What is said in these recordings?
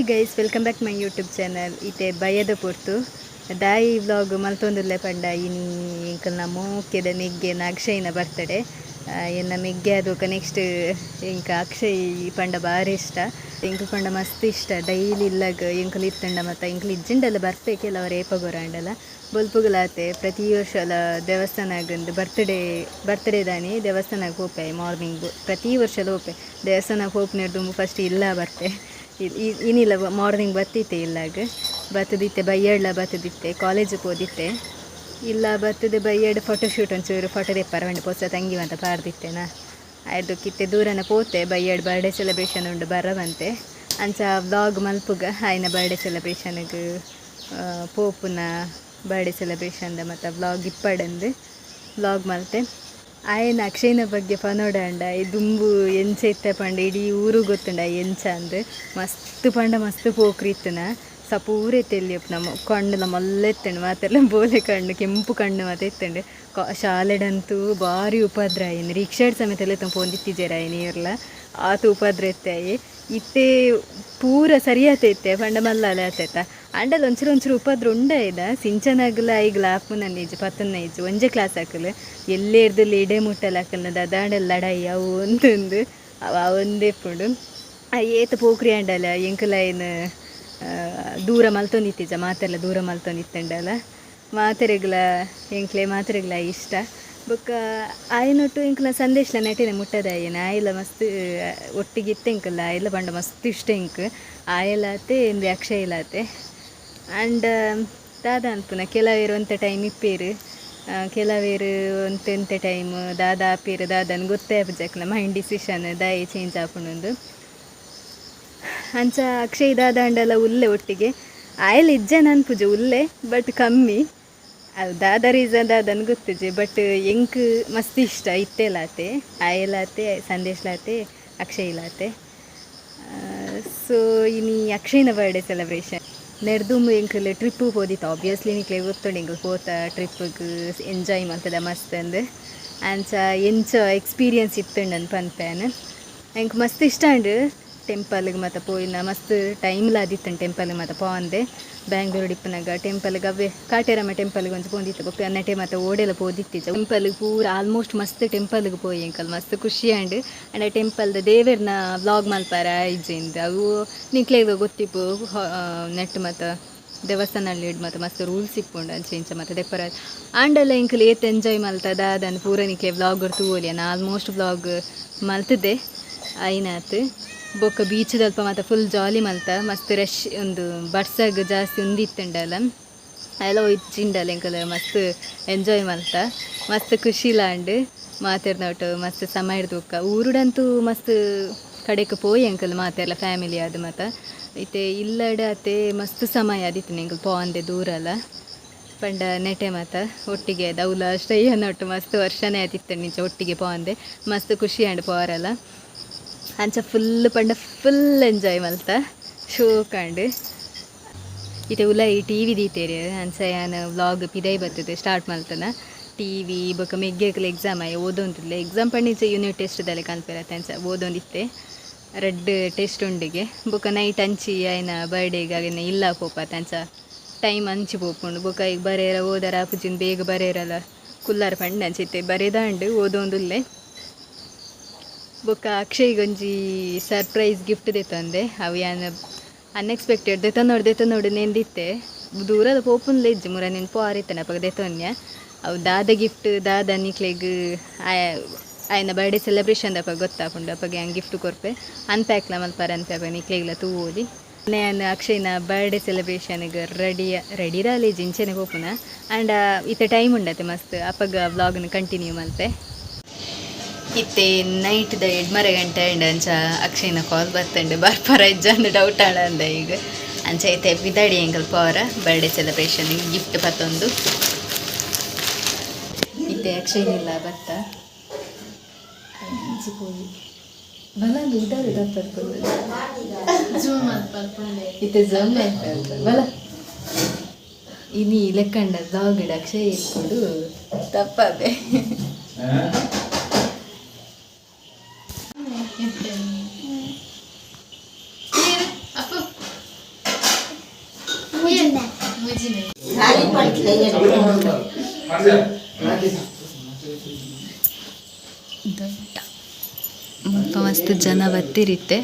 Hi guys welcome back my YouTube channel ಇತ್ತೆ ಬಯ್ಯದ ಪೊರ್ತು. ದಾಯಿ ವ್ಲಾಗ್ ಮಲ್ತೊಂದುಲ್ಲೆ ಪಂಡ. ಇನಿ ಇಂಕಲ್ನ ಮೋಕ್ಯದ ನೆಗ್ಗೆ ಅಕ್ಷಯ್ನ ಬರ್ತಡೆ. ಎನ್ನ ಮೆಗ್ಗೆ ಅದೋಕ ನೆಕ್ಸ್ಟ್ ಎಂಕ ಅಕ್ಷಯ್ ಪಂಡ ಭಾರಿ ಇಷ್ಟ. ಇಂಕ ಪಂಡ ಮಸ್ತ್ ಇಷ್ಟ. ಡೈಲಿ ಇಲ್ಲಾಗ ಇಂಕಲ್ ಇತ್ತಂಡ ಮತ್ತು ಇಂಕಲ್ ಇಜ್ಜಿಂಡಲ್ಲ ಬರ್ಪೆ ಕೆಲವರು ಏಪಗೊರಂಡಲ್ಲ ಬೊಲ್ಪುಗಳಾತೆ ಪ್ರತಿ ವರ್ಷಲ ದೇವಸ್ಥಾನಗಂದು ಬರ್ತ್ಡೇ ಬರ್ತ್ಡೇ ದಾನಿ ದೇವಸ್ಥಾನಕ್ಕೆ ಹೋಪೆ ಮಾರ್ನಿಂಗ್ ಪ್ರತಿ ವರ್ಷಲ ಹೋಪೆ. ದೇವಸ್ಥಾನಕ್ಕೆ ಹೋಪ್ನಿರ್ದು ಫಸ್ಟ್ ಇಲ್ಲ ಬರ್ತೆ. ಇನ್ನಿಲ್ಲ ಮಾರ್ನಿಂಗ್ ಬತ್ತಿತ್ತೆ ಇಲ್ಲಾಗ. ಬತ್ತದಿತ್ತೆ ಬೈಯಡ್ಲ ಬತ್ತದಿತ್ತೆ ಕಾಲೇಜಿಗೆ ಹೋದಿತ್ತೆ ಇಲ್ಲ, ಬತ್ತದ ಬೈಯಡ್ ಫೋಟೋಶೂಟ್ ಒಂಚೂರು ಫೋಟೋ ದೆಪ್ಪಾರ ಒಂದು ಪೋಸ ತಂಗಿ ಅಂತ ಪಾರ್ದಿತ್ತೇನಾ ಅದು ಕಿತ್ತೆ ದೂರನ ಪೋತೆ ಬೈಯಡ್ ಬರ್ಡೇ ಸೆಲೆಬ್ರೇಷನ್ ಉಂಡು ಬರವಂತೆ. ಅಂಚ ವ್ಲಾಗ್ ಮಲ್ಪುಗ, ಆಯ್ನ ಬರ್ಡೇ ಸೆಲೆಬ್ರೇಷನ್ಗೆ ಪೋಪುನ ಬರ್ಡೇ ಸೆಲೆಬ್ರೇಷನ್ದ ಮತ್ತು ವ್ಲಾಗ್ ಇಪ್ಪಡಂದು. ವ್ಲಾಗ್ ಮಲ್ತೆ. ಆಯನ ಅಕ್ಷಯನ ಬಗ್ಗೆ ಪನೋಡಂಡ, ಈ ದುಂಬು ಎಂಚ ಇತ್ತ ಪಂಡ, ಇಡೀ ಊರು ಗೊತ್ತುಂಡ ಎಂಚ ಅಂದ್. ಮಸ್ತ್ ಪಂಡ, ಮಸ್ತ್ ಪೋಕ್ರಿ ಇತ್ತನ. ಸಪೂರೆ ತೆಲ್ಲಿಯಪ್ಪ ನಮ್ಮ ಕಣ್ಣು ಮಲ್ಲ ಎತ್ತಂಡು ಮಾತೆಲ್ಲ ಬೋಲೆ ಕಣ್ಣು, ಕೆಂಪು ಕಣ್ಣು ಮತ್ತೆ ಎತ್ತಂಡು ಶಾಲೆಡಂತೂ ಭಾರಿ ಉಪದ್ರ ಆಯ್ನು. ರಿಕ್ಷಾಡ್ ಸಮೇತ ಎಲ್ಲ ತುಂಬ ಪೊಂದಿತ್ತಿದ್ದೇರ ನೀರ್ಲ ಆತ ಉಪದ್ರ ಎತ್ತಾಯಿ ಇತ್ತೆ ಪೂರ ಸರಿಯಾತ ಇತ್ತೆ, ಪಂಡ ಮಲ್ಲಾಲೆ ಆತೈತ ಅಂಡಲ್ ಒಂಚೂರು ಒಂಚೂರು ಉಪದ್ರ ಉಂಡ ಇದ. ಸಿಂಚನಾಗಲ ಐಗ್ಲ ಆಪುನ ನಿಜ ಪತ್ತನ ಒಂಜೆ ಕ್ಲಾಸ್ ಹಾಕಲು. ಎಲ್ಲೇ ಇರ್ದಲ್ಲಿ ಇಡೆ ಮುಟ್ಟಲ್ ಹಾಕಲ್ನದ ಅದಾಂಡಲ್ ಲಡಾಯಿ, ಅವು ಒಂದೊಂದು, ಅವ ಒಂದೇ ಪುಂಡು. ಏತ ಪೋಕ್ರಿ ಆಂಡಲ ಎಂಕಲ ಏನು ದೂರ ಮಲ್ತೊಂದಿತ್ತೀಜ ಮಾತೆಲ್ಲ ದೂರ ಮಲ್ತೊಂದಿತ್ತಂಡಲ ಮಾತೆರೆಗ್ಲ, ಎಂಕ್ಲೆ ಮಾತೆರೆಗ್ಲ ಇಷ್ಟ. ಬೊಕ್ಕ ಆಯನೊಟ್ಟು ಎಂಕ್ಲ ಸಂದೇಶ್ಲ ನೆಟ್ಟಿನ ಮುಟ್ಟದ ಆಯ್ನ ಆಯ್ಲ ಮಸ್ತ್, ಒಟ್ಟಿಗೆ ಇತ್ತೆ ಎಂಕಲ್ಲ ಆಯ್ಲ ಬಂಡ ಮಸ್ತ್ ಇಷ್ಟ ಎಂಕ್ ಆಯಲಾತೆ ಅಕ್ಷಯ ಅಕ್ಷಯಲಾತೆ ಆ್ಯಂಡ್ ದಾದ ಅನ್ಪುನ ಕೆಲವೇರು ಒಂತೆ ಟೈಮ್ ಇಪ್ಪೇರು. ಕೆಲವೇರು ಒಂತೆಂತೆ ಟೈಮ್ ದಾದ ಆಪೇರು ದಾದನ್ ಗೊತ್ತೇ ಆಪಜಕ್ಲ ಮೈಂಡ್ ಡಿಸಿಷನ್ ದಾಯೆ ಚೇಂಜ್ ಆಪುಂಡು ಅಂಚ ಅಕ್ಷಯ್ ದಾದ ಅಂಡಲ ಉಲ್ಲೆ ಒಟ್ಟಿಗೆ. ಆಯಲ್ ಇಜ್ಜೆ ಅನ್ಪುಜೆ ಪೂಜೆ ಉಲ್ಲೆ ಬಟ್ ಕಮ್ಮಿ. ಅದು ದಾದ ರೀಸನ್ ದಾದನ್ ಗೊತ್ತಿಜೆ ಬಟ್ ಎಂಕ್ ಮಸ್ತ್ ಇಷ್ಟ, ಇತ್ತೆಲಾತೆ, ಆಯಲಾತೆ ಅಕ್ಷಯ್ ಲಾತೆ. ಸೊ ಇನಿ ಅಕ್ಷಯ್ನ ಬರ್ಡೇ ಸೆಲೆಬ್ರೇಷನ್ ನೆಡ್ದುಂಬು ಎಂಕಲ್ ಟ್ರಿಪ್ಪು ಹೋದಿತ್ತು. ಆಬ್ವಿಯಸ್ಲಿ ನಿಕ್ಲೆ ಗೊತ್ತುಂಡು ಎಂಕಲ್ ಹೋತ ಟ್ರಿಪ್ಪಿಗೆ ಎಂಜಾಯ್ ಮಾಡ್ತದೆ, ಮಸ್ತ್ ಅಂದು. ಅಂಚ ಎಂಚ ಎಕ್ಸ್ಪೀರಿಯನ್ಸ್ ಇತ್ತುಂಡು ಪನ್ ಪನ್ಪೇನ್ ಎಂಕ್ ಮಸ್ತ್ ಇಷ್ಟ ಅಂಡು ಟೆಂಪಲ್ಗೆ ಮತ್ತು ಪೋಯಿನ ಮಸ್ತ್ ಟೈಮ್ಲ ಲಾದಿತ್ತನ್ ಟೆಂಪಲ್ಗೆ ಮತ್ತು ಪೋಂದೆ ಬ್ಯಾಂಗ್ಳೂರು ಡಿಪ್ಪನಾಗ ಟೆಂಪಲ್ಗೆ ಅವೇ ಕಾಟೇರಮ್ಮ ಟೆಂಪಲ್ಗೆ ಒಂದು ಪೋಂದಿತ್ತು. ಬೊಕ್ಕ ಅನ್ನಟೆ ಮತ್ತು ಓಡೆಲ್ಲ ಪೋದಿತ್ತಿಜ ಟೆಂಪಲ್ಗೆ ಪೂರ ಆಲ್ಮೋಸ್ಟ್ ಮಸ್ತ್ ಟೆಂಪಲ್ಗೆ ಪೋಯಿ ಎಂಕಲ್ ಮಸ್ತ್ ಖುಷಿ ಆಂಡ್ ಆ್ಯಂಡ್ ಆ ಟೆಂಪಲ್ದ ದೇವೇರ್ನ ವ್ಲಾಗ್ ಮಲ್ಪಾರ ಇಜ್ಜಿಂದ ಅವು ನಿಕ್ಲೆಗ ಗೊತ್ತಿಪ್ಪು ನೆಟ್ ಮತ್ತು ದೇವಸ್ಥಾನಲ್ಲಿ ಇಡ್ ಮತ್ತು ಮಸ್ತ್ ರೂಲ್ಸ್ ಇಪ್ಪುಂಡು ಅಂಚೆ ಇಂಚ ಮತ್ತು ಡೆಪರ ಆಂಡಲ್ಲ ಇಂಕಲ್ ಏತ್ ಎಂಜಾಯ್ ಮಲ್ತದ ಅದನ್ನು ಪೂರ ನಿಕ್ಲೆ ವ್ಲಾಗರ್ ತೂವೋಲಿ ನಾ ಆಲ್ಮೋಸ್ಟ್ ವ್ಲಾಗ್ ಮಲ್ತಿದ್ದೆ. ಐನಾತ್. ಬೊಕ್ಕ ಬೀಚ್ ಅಲ್ಪ ಮಾತ ಫುಲ್ ಜಾಲಿ ಮಲ್ತ. ಮಸ್ತ್ ರಶ್ ಒಂದು ಬಡ್ಸಾಗ ಜಾಸ್ತಿ ಉಂದಿತ್ತಂಡಲ್ಲ ಎಲ್ಲ ಇಚ್ಚಿಂಡಲ್ಲ ಎಂಕಲ, ಮಸ್ತ್ ಎಂಜಾಯ್ ಮಲ್ತ. ಮಸ್ತ್ ಖುಷಿಲಾಂಡ್ ಮಾತಾಡ್ನೊಟ್ಟು ಮಸ್ತ್ ಸಮಯ ಹಿಡ್ದೊಕ್ಕ ಊರುಡಂತೂ ಮಸ್ತ್ ಕಡೆಗೆ ಪೋಯಿ ಅಂಕಲ್ ಮಾತೆಲ್ಲ ಫ್ಯಾಮಿಲಿ ಅದು ಮಾತ. ಇತ್ತೆ ಇಲ್ಲಡ ಅತ್ತೆ ಮಸ್ತ್ ಸಮಯ ಆದಿತ್ತು ಎಂಕಲ್ ಪೋಂದೆ ದೂರಲ್ಲ ಪಂಡ ನೆಟೆ ಮಾತ, ಒಟ್ಟಿಗೆ ದೌಲ ಶ್ರೇಯ ನೋಟು ಮಸ್ತ್ ವರ್ಷನೇ ಆದಿತ್ತು ನಿಂಚ ಒಟ್ಟಿಗೆ ಪೋಂದೆ. ಮಸ್ತ್ ಖುಷಿ ಅಂಡ್ ಪೋರಲ್ಲ ಅಂಚ ಫುಲ್ ಪಂಡ ಫುಲ್ ಎಂಜಾಯ್ ಮಲ್ತ. ಶೋ ಕಂಡು. ಇತ್ತೆ ಉಲ ಈ ಟಿ ವಿ ದೀತೇರಿ. ಅಂಚ ಯಾನ್ ವ್ಲಾಗ್ ಪಿದೈ ಬರ್ತದೆ ಸ್ಟಾರ್ಟ್ ಮಲ್ತನ. ಟಿ ವಿ ಬೊಕ ಮೆಗ್ಗೆಗ್ಲ ಎಕ್ಸಾಮ್ ಆಯ್ ಓದೊಂದಿಲ್ಲ ಎಕ್ಸಾಮ್ ಪಂಡಿಂಚ ಯೂನಿಟ್ ಟೆಸ್ಟ್ದಲ್ಲೇ ಕಲ್ಪಿರತ್ತೆ ಅಂಚ ಓದೊಂದಿತ್ತೆ. Red test ಉಂಡಿಗೆ. ಬೊಕ ನೈಟ್ ಅಂಚಿ ಆಯ್ನ ಬರ್ಡೇಗೆ ಆಗಿನ ಇಲ್ಲ ಪೋಪ ಅಂಚ. ಟೈಮ್ ಅಂಚಿ ಪೋಪುಂಡು. ಬೊಕ ಈಗ ಬರೇರ ಓದರ ಆಪುಜಿನ್ ಬೇಗ ಬರೇರಲ್ಲ ಕುಲ್ಲಾರ ಪಂಡ ಅಂಚಿತ್ತೆ. ಬರೆದಾಂಡು ಓದೊಂದುಲ್ಲೆ. ಬೊಕ್ಕ ಅಕ್ಷಯ್ಗೊಂಜಿ ಸರ್ಪ್ರೈಸ್ ಗಿಫ್ಟ್ ದೆತ್ತಂದೆ ಅವು ಯಾನ್ ಅನ್ಎಕ್ಸ್ಪೆಕ್ಟೆಡ್ ದೇತ ನೋಡಿ ದೇತ ನೋಡಿ ನೆಂದಿತ್ತೆ. ದೂರದ ಪೋಪುನ್ಲೆ ಇಜ್ಜಿ ಮುರ ನೆನ್ಪು ಆರಿತ್ತನೆ ಪಗ ದೆತೊನ್ಯ ಅವು ದಾದ ಗಿಫ್ಟ್, ದಾದ ನಿಕ್ಲೆಗ್ ಆಯ್ನ ಬರ್ಡೇ ಸೆಲೆಬ್ರೇಷನ್ ದಪ್ಪ ಗೊತ್ತಾಪುಂಡು. ಅಪ್ಪಗೆ ಹಂಗೆ ಗಿಫ್ಟ್ ಕೊರ್ಪೆ. ಅನ್ಪ್ಯಾಕ್ಲ ಮಲ್ಪಾರ ಅನ್ಪ್ಯಾಪ ನಿಕ್ಲೆಗ್ಲ ಓದಿ ನಾನು ಅಕ್ಷಯ್ನ ಬರ್ಡೇ ಸೆಲೆಬ್ರೇಷನ್ಗೆ ರೆಡಿ ರೆಡಿ ರಾಲಿ ಜಿಂಚೆನೆ ಹೋಪುನ ಆ್ಯಂಡ್ ಇತ್ತೆ ಟೈಮ್ ಉಂಡತೆ ಮಸ್ತ್. ಅಪ್ಪಗ ವ್ಲಾಗ್ನ ಕಂಟಿನ್ಯೂ ಮಲ್ಪೆ. ಇತ್ತೆ ನೈಟ್ ದ ಎಡ್ಮರ ಗಂಟೆ ಅಂಡ್ ಅಂಚ ಅಕ್ಷಯ್ನ ಕಾಲ್ ಬರ್ತಂಡೆ. ಬರ್ಪರ ಇಜ್ಜಂದು ಡೌಟ್ ಆಡ ಅಂದ ಈಗ. ಅಂಚ ಐತೆ ಬಿದಾಡಿ ಎಂಕಲ್ಪ ಪವರ ಬರ್ಡೇ ಸೆಲೆಬ್ರೇಷನ್ ಗಿಫ್ಟ್ ಬತ್ತೊಂದು ಇತ್ತೆ ಅಕ್ಷಯ್ನಿಲ್ಲ ಬತ್ತ ಬಲಂದು ಉದಾರು ದಪ್ಪರ್ಕೊಂಡು ಇತ್ತೆ ಜಮ್ ಬಲ. ಇನಿ ಲೆಕ್ಕಂಡ ದಾಗಿಡ ಅಕ್ಷಯ್ ಇಟ್ಕೊಂಡು ತಪ್ಪದೆ. ದೊಡ್ಡ ಮುಲ್ಪ ಮಸ್ತ್ ಜನ ಬತ್ತಿರಿತ್ತೆ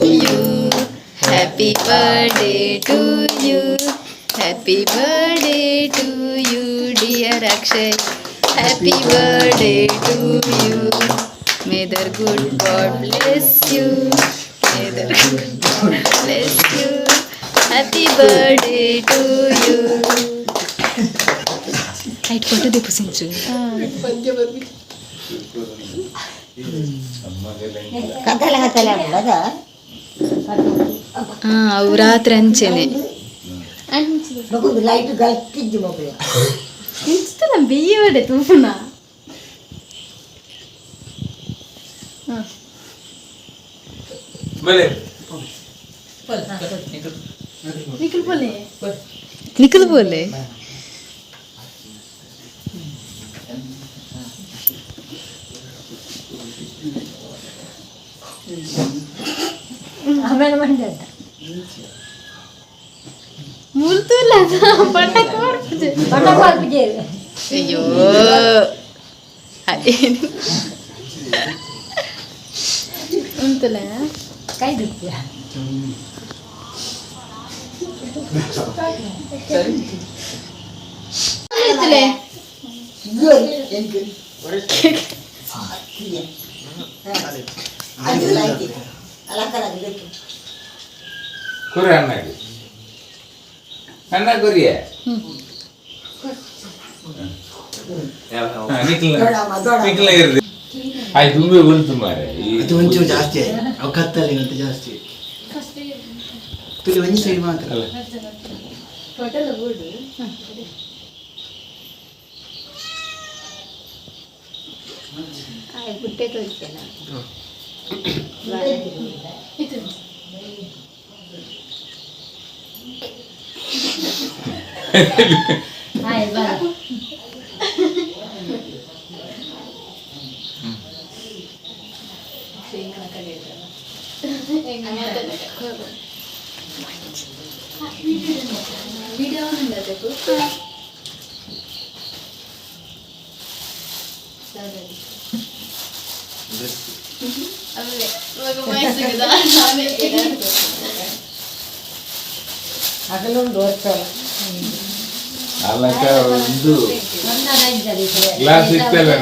you. Happy birthday to you. Happy birthday to you, dear Akshay. Happy birthday to you. May the good God bless you. May the good God bless you. Happy birthday to you. Height ಕೊಟ್ಟು ದೀಪು ಸಿಂಚು ಕತ್ತಲೆ ಕತ್ತಲೆ ಆಗ್ಬಿಡದ ಹಾಂ ಅವು ರಾತ್ರಿ ಅಂಚೆನೆ ಮಗುದು light ಗಟ್ಟಿದ್ದು ಮಗುಳು Instagram ಬೇಯಬೇಡ ತೂಪುನ ಮೇಲೆ ನಿಖಿಲ್ ಪೊಲೆ ನಿಖಿಲ್ ಬೋಲೆ ಆಮೇಲೆ ಮಂಡ್ಯ ಮುಲ್ತುಲ್ಲ ಪಟಾಕ ಮಾಡ್ಬಿಟ್ಟೆ ಬಣ್ಣ ಪಾಲ್ಪಿಗೆ ಅಯ್ಯೋ ಅದೇನು ಉಂಟಲ್ಲ ಕೈ ಬಿಡ್ತೀಯ ಉಂಟಲೆ ಅದು ಲೈಟ್ ಅಲಂಕಾರ ಬೇಕು ಕುರಿ ಅಣ್ಣಗೆ ಅಣ್ಣ ಕುರಿಯ ದೊಡ್ಡಮ್ಮ, ದೊಡ್ಡಮ್ಮ. ನಿಖಿಲ ಇರ್ರಿ ಆಯ್ತು ತುಂಬಿ ಬಂತು ಮಾರೆ ಈ ಅದು ಒಂಚೂರು ಜಾಸ್ತಿ ಅವು ಕತ್ತಲ್ಲಿ ಅಂತ ಜಾಸ್ತಿ ತುಳಿ ಒಂಜಿ ಸೈಡ್ ಮಾತ್ರ. ಅಲ್ಲ. ಟೋಟಲ್ ಬೋರ್ಡು ಗುಟ್ಟೆ ತೋರಿಸ್ತೇನೆ. ಇದು ಹಾಯ್ ಬಾ ಅದಲ್ಲೊಂದು ವರ್ಷ ಅಲ್ಲಕ್ಕ ಒಂದು ಗ್ಲಾಸ್ ಇತ್ತಲ್ಲ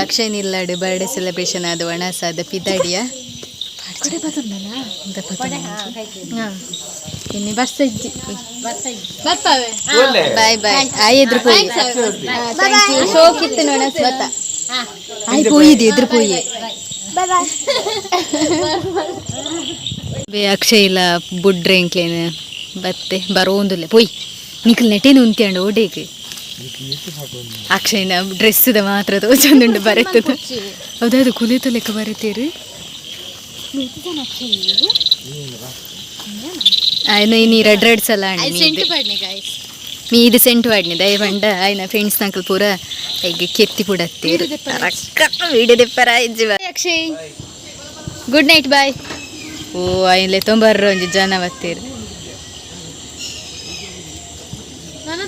ಲಕ್ಷನ್ ಇಲ್ಲಾಡು ಬರ್ಡೇ ಸೆಲೆಬ್ರೇಷನ್ ಆದ ಒಣಸಾದ ಪಿದಾಡಿಯ ಇನ್ನು ಬರ್ಸ ಇಜ್ಜಿ ಬಾಯ್ ಬಾಯ್ ಆಯ್ ಎದುರು ಪೋಯಿ ಶೋಕಿತ್ತು ಒಣ ಬತ್ತ ಆಯ್ ಪೋಯಿದೆ ಎದ್ರು ಪೋಯಿ ಬೇ ಅಕ್ಷಯ್ ಇಲ್ಲ ಬುಡ್ರೆ ಇಂಕ್ಲೇನು ಬತ್ತೆ ಬರೋಂದಿಲ್ಲ ಪೋಯ್. ನಿಖಲ್ ನೆಟೇನು ಉಂತ್ಯಾಂಡು ಓಡೇಗೆ ಅಕ್ಷಯ್ನ ಡ್ರೆಸ್ದ ಮಾತ್ರ ತೋಚಂದುಂಡು ಬರೆತದ ಹೌದದು ಕುಲಿತ ಲೆಕ್ಕ ಬರೀತೀರಿ? ಆಯ್ನ ಇನ್ನು ರೆಡ್ ರೆಡ್ ಸಲ ಸೆಂಟ್ ಇದು. ಸೆಂಟ್ ವಾಡ್ನಿ ದಯ ಬಂಡ ಆಯ್ನ ಫ್ರೆಂಡ್ಸ್ ನಕಲ್ ಪೂರ ಈಗ ಕೆತ್ತಿ ಪುಡತ್ತೀರು. ವಿಡಿಯೋ ದೆಪ್ಪರ ಇಜ್ಜಿವ ಅಕ್ಷಯ್. ಗುಡ್ ನೈಟ್ ಬಾಯ್ ಓ ಆಯ್ಲೆ ತೊಂಬರ್ರ ಒಂಜಿ ಜನ ಬತ್ತೀರು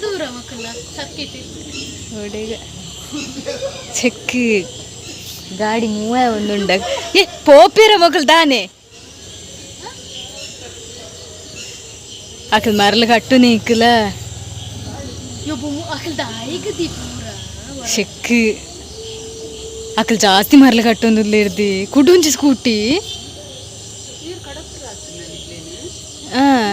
दूर है मकला सबकी ಓಡಿಗ ಚೆಕ್ಕಿ ಗಾಡಿ ಮೂವ ಒಂದುಂಡ ಏ ಪೋಪಿರ ಮಗಳು ತಾನೆ ಅಕಲ್ ಮರಲು ಕಟ್ಟು ನೀಕ್ಕಲ ಚೆಕ್ಕಿ ಅಕಲ್ ಜಾಸ್ತಿ ಮರಲು ಕಟ್ಟೊಂದಿಲ್ಲ ಇರ್ದಿ ಕುಡುಂಜಿ ಸ್ಕೂಟಿ ಹಾಂ